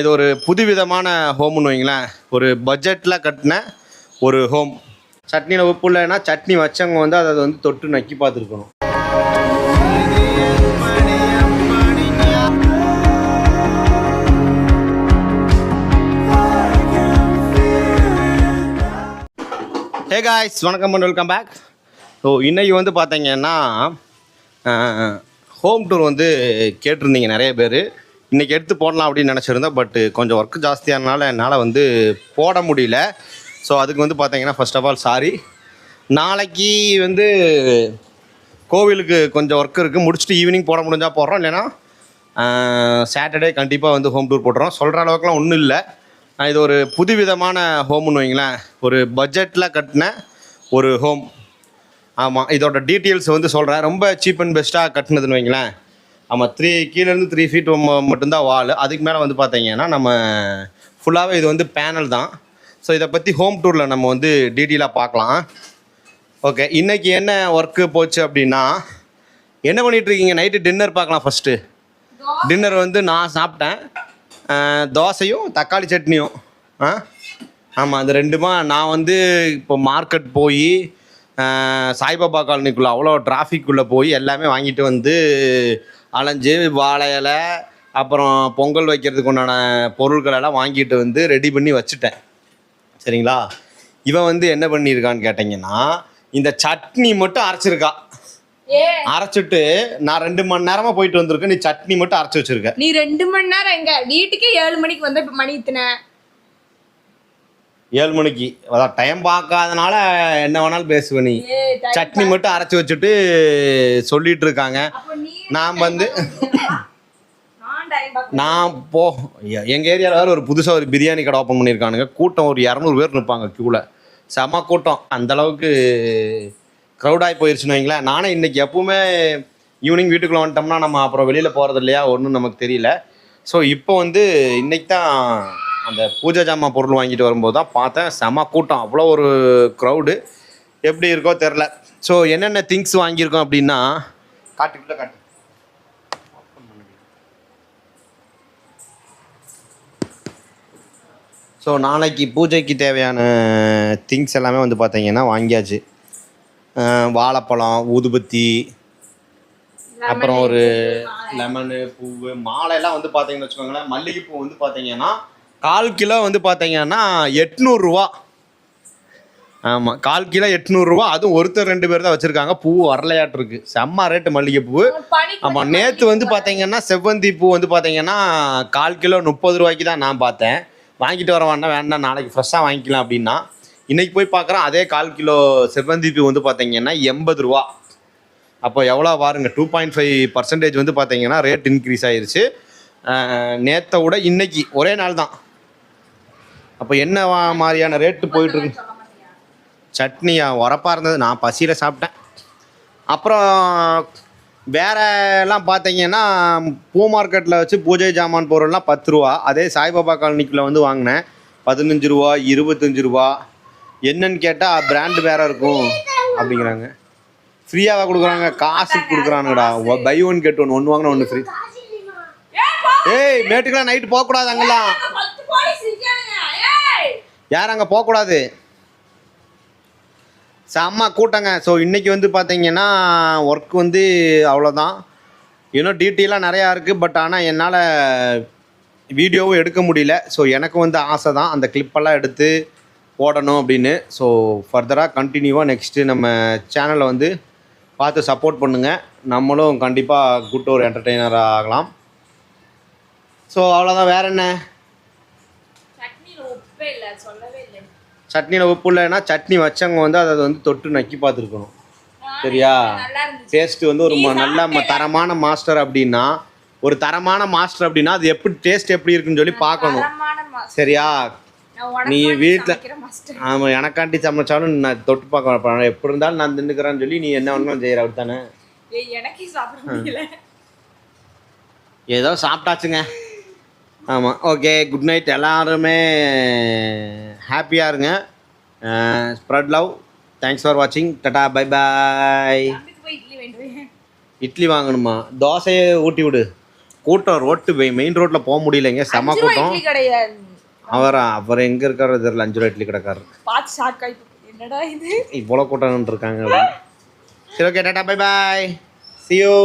இது ஒரு புதுவிதமான ஹோம்னு வைங்களேன். ஒரு பட்ஜெட்டில் கட்டின ஒரு ஹோம் சட்னியில் உப்பு இல்லைன்னா சட்னி வச்சவங்க வந்து அதை வந்து தொட்டு நக்கி பார்த்துருக்கணும். ஹே காய்ஸ் வணக்கம் அண்ட் வெல்கம் பேக் ஸோ இன்றைக்கி வந்து பார்த்தீங்கன்னா ஹோம் டூர் வந்து கேட்டிருந்தீங்க நிறைய பேர். இன்றைக்கி எடுத்து போடலாம் அப்படின்னு நினச்சிருந்தேன் பட் கொஞ்சம் ஒர்க் ஜாஸ்தியானனால என்னால் வந்து போட முடியல. ஸோ அதுக்கு வந்து பார்த்தீங்கன்னா ஃபஸ்ட் ஆஃப் ஆல் சாரி நாளைக்கு வந்து கோவிலுக்கு கொஞ்சம் ஒர்க் இருக்குது முடிச்சுட்டு ஈவினிங் போட முடிஞ்சால் போடுறோம். இல்லைன்னா சாட்டர்டே கண்டிப்பாக வந்து ஹோம் டூர் போடுறோம் சொல்கிற அளவுக்குலாம் ஒன்றும் இல்லை. இது ஒரு புதுவிதமான ஹோம்னு வைங்களேன். ஒரு பட்ஜெட்டில் கட்டின ஒரு ஹோம் ஆமாம் இதோட டீட்டெயில்ஸ் வந்து சொல்கிறேன் ரொம்ப சீப் அண்ட் பெஸ்ட்டாக கட்டினதுன்னு வைங்களேன். ஆமாம் த்ரீ கீழேருந்து த்ரீ ஃபீட் மட்டும்தான் வால் அதுக்கு மேலே வந்து பார்த்தீங்கன்னா நம்ம ஃபுல்லாகவே இது வந்து பேனல் தான். ஸோ இதை பற்றி ஹோம் டூரில் நம்ம வந்து டீட்டெயிலாக பார்க்கலாம். ஓகே இன்றைக்கி என்ன ஒர்க்கு போச்சு அப்படின்னா என்ன பண்ணிட்டு இருக்கீங்க? நைட்டு டின்னர் பார்க்கலாம் ஃபஸ்ட்டு டின்னர் வந்து நான் சாப்பிட்டேன். தோசையும் தக்காளி சட்னியும். ஆ ஆமாம் அது ரெண்டுமா நான் வந்து இப்போ மார்க்கெட் போய் சாய்பாபா காலனிக்குள்ளே அவ்வளோ டிராஃபிக்குள்ளே போய் எல்லாமே வாங்கிட்டு வந்து அலைஞ்சு வாழை இலை அப்புறம் பொங்கல் வைக்கிறதுக்கு உண்டான பொருட்கள் எல்லாம் வாங்கிட்டு வந்து ரெடி பண்ணி வச்சுட்டேன். சரிங்களா? இவன் வந்து என்ன பண்ணியிருக்கான்னு கேட்டிங்கன்னா இந்த சட்னி மட்டும் அரைச்சிருக்கா. அரைச்சிட்டு நான் ரெண்டு மணி நேரமா போயிட்டு வந்திருக்கேன். நீ சட்னி மட்டும் அரைச்சி வச்சிருக்க. நீ ரெண்டு மணி நேரம் எங்க? வீட்டுக்கே ஏழு மணிக்கு வந்து இப்ப மணி இத்தனை? ஏழு மணிக்கு. அதான் டைம் பார்க்காதனால என்ன வேணாலும் பேசுவேன் நீ. சட்னி மட்டும் அரைச்சி வச்சுட்டு சொல்லிட்டு இருக்காங்க. நான் வந்து நான் போ எ- எங்க ஏரியாவில் வேற ஒரு புதுசாக ஒரு பிரியாணி கடை ஓப்பன் பண்ணியிருக்கானுங்க. கூட்டம் ஒரு இரநூறு பேர் நிற்பாங்க க்யூவில் செம கூட்டம். அந்த அளவுக்கு க்ரௌடாகி போயிருச்சுன்னு வைங்களேன். நானே இன்னைக்கு எப்பவுமே ஈவினிங் வீட்டுக்குள்ளே வந்துட்டோம்னா நம்ம அப்புறம் வெளியில் போகிறது இல்லையா? ஒன்றும் நமக்கு தெரியல. ஸோ இப்போ வந்து இன்னைக்கு தான் அந்த பூஜை ஜாமான் பொருள் வாங்கிட்டு வரும்போது தான் பார்த்தேன். செம கூட்டம். அவ்வளோ ஒரு க்ரௌடு எப்படி இருக்கோ தெரில ஸோ என்னென்ன திங்ஸ் வாங்கியிருக்கோம் அப்படின்னா காட்டுக்குள்ளே காட்டு. ஸோ நாளைக்கு பூஜைக்கு தேவையான திங்ஸ் எல்லாமே வந்து பார்த்தீங்கன்னா வாங்கியாச்சு. வாழைப்பழம் ஊதுபத்தி அப்புறம் ஒரு லெமனு பூவு மாலையெல்லாம் வந்து பார்த்தீங்கன்னு வச்சுக்கோங்களேன். மல்லிகைப்பூ வந்து பார்த்தீங்கன்னா கால் கிலோ வந்து பார்த்தீங்கன்னா எட்நூறுரூவா ஆமாம் கால் கிலோ எட்நூறுரூவா அதுவும் ஒருத்தர் ரெண்டு பேர் தான் வச்சுருக்காங்க. பூ வரலையாட்டிருக்கு. செம்ம ரேட்டு மல்லிகைப்பூ. ஆமாம் நேற்று வந்து பார்த்தீங்கன்னா செவ்வந்தி பூ வந்து பார்த்தீங்கன்னா கால் கிலோ முப்பது ரூபாய்க்கு தான் நான் பார்த்தேன். வாங்கிட்டு வர வேண்டாம் வேண்டாம் நாளைக்கு ஃப்ரெஷ்ஷாக வாங்கிக்கலாம் அப்படின்னா இன்றைக்கி போய் பார்க்குறேன் அதே கால் கிலோ செவ்வந்திப்பூ வந்து பார்த்தீங்கன்னா எண்பது ரூபா. அப்போ எவ்வளோ பாருங்கள் டூ பாயிண்ட் ஃபைவ் பர்சன்டேஜ் வந்து பார்த்தீங்கன்னா ரேட் இன்க்ரீஸ் ஆயிடுச்சு நேற்றை விட இன்னைக்கு ஒரே நாள் தான். அப்போ என்ன மாதிரியான ரேட்டு போயிட்டுருக்கு சட்னியா உரப்பாக இருந்தது நான் பசியில் சாப்பிட்டேன். அப்புறம் வேற எல்லாம் பார்த்தீங்கன்னா பூ மார்க்கெட்டில் வச்சு பூஜை ஜாமான் பொருள்லாம் பத்து ரூபா. அதே சாய்பாபா காலனிக்குள்ளே வந்து வாங்கினேன். பதினஞ்சு ரூபா இருபத்தஞ்சு ரூபா. என்னன்னு கேட்டால் பிராண்டு வேற இருக்கும் அப்படிங்கிறாங்க. ஃப்ரீயாவாக கொடுக்குறாங்க. காசு கொடுக்குறானுங்கடா. பை ஒன் கெட் ஒன் ஒன்று வாங்கினா ஒன்று ஃப்ரீ ஏய், மேட்டுக்கெல்லாம் நைட்டு போகக்கூடாது அங்கெல்லாம். யாரும் அங்கே போகக்கூடாது? செம்ம கூட்டங்க. ஸோ இன்றைக்கி வந்து பார்த்தீங்கன்னா ஒர்க் வந்து அவ்வளோதான் இன்னும் டீட்டெயிலாக நிறையா இருக்குது பட் ஆனால் என்னால் வீடியோவும் எடுக்க முடியல. ஸோ எனக்கு வந்து ஆசை தான் அந்த கிளிப்பெல்லாம் எடுத்து போடணும் அப்படின்னு. ஸோ ஃபர்தராக கண்டினியூவாக நெக்ஸ்ட்டு நம்ம சேனலை வந்து பார்த்து சப்போர்ட் பண்ணுங்கள் நம்மளும் கண்டிப்பாக குட் ஒரு என்டர்டெய்னராக ஆகலாம். ஸோ அவ்வளோதான் வேற என்ன? சட்னியில் உப்பு இல்லைன்னா சட்னி வச்சவங்க வந்து அதை வந்து தொட்டு நக்கி பார்த்துருக்கணும். சரியா? நல்லா இருந்துச்சு. டேஸ்ட் வந்து ஒரு ம- நல்ல ம- தரமான மாஸ்டர் அப்படின்னா ஒரு தரமான மாஸ்டர் அப்படின்னா அது எப்படி டேஸ்ட் எப்படி இருக்குன்னு சொல்லி பார்க்கணும். சரியா? நீ மாஸ்டர். ஆமாம் எனக்காண்டி சமைச்சாலும் நான் தொட்டு பார்க்க எப்படி இருந்தாலும் நான் தின்னுக்கிறேன்னு சொல்லி நீ என்ன வேணுமோ செய்கிற அப்படி தானே ஏதோ சாப்பிட்டாச்சுங்க. ஆமாம் ஓகே குட் நைட் எல்லாருமே ஹாப்பியாக இருங்க. ஸ்ப்ரெட் லவ் தேங்க்ஸ் ஃபார் வாட்சிங் டட்டா பை பாய் இட்லி வாங்கணுமா? தோசையை ஊட்டி விடு. கூட்டம் ரோட்டு மெயின் ரோட்டில் போக முடியலைங்க. செம கூட்டம். அவரா அவர் எங்கே இருக்காரோ தெரியல. அஞ்சு ரூபா இட்லி கடைக்காரர். என்னடா இது? இவ்வளோ கூட்டம் இருக்காங்க. சரி okay tata bye bye you.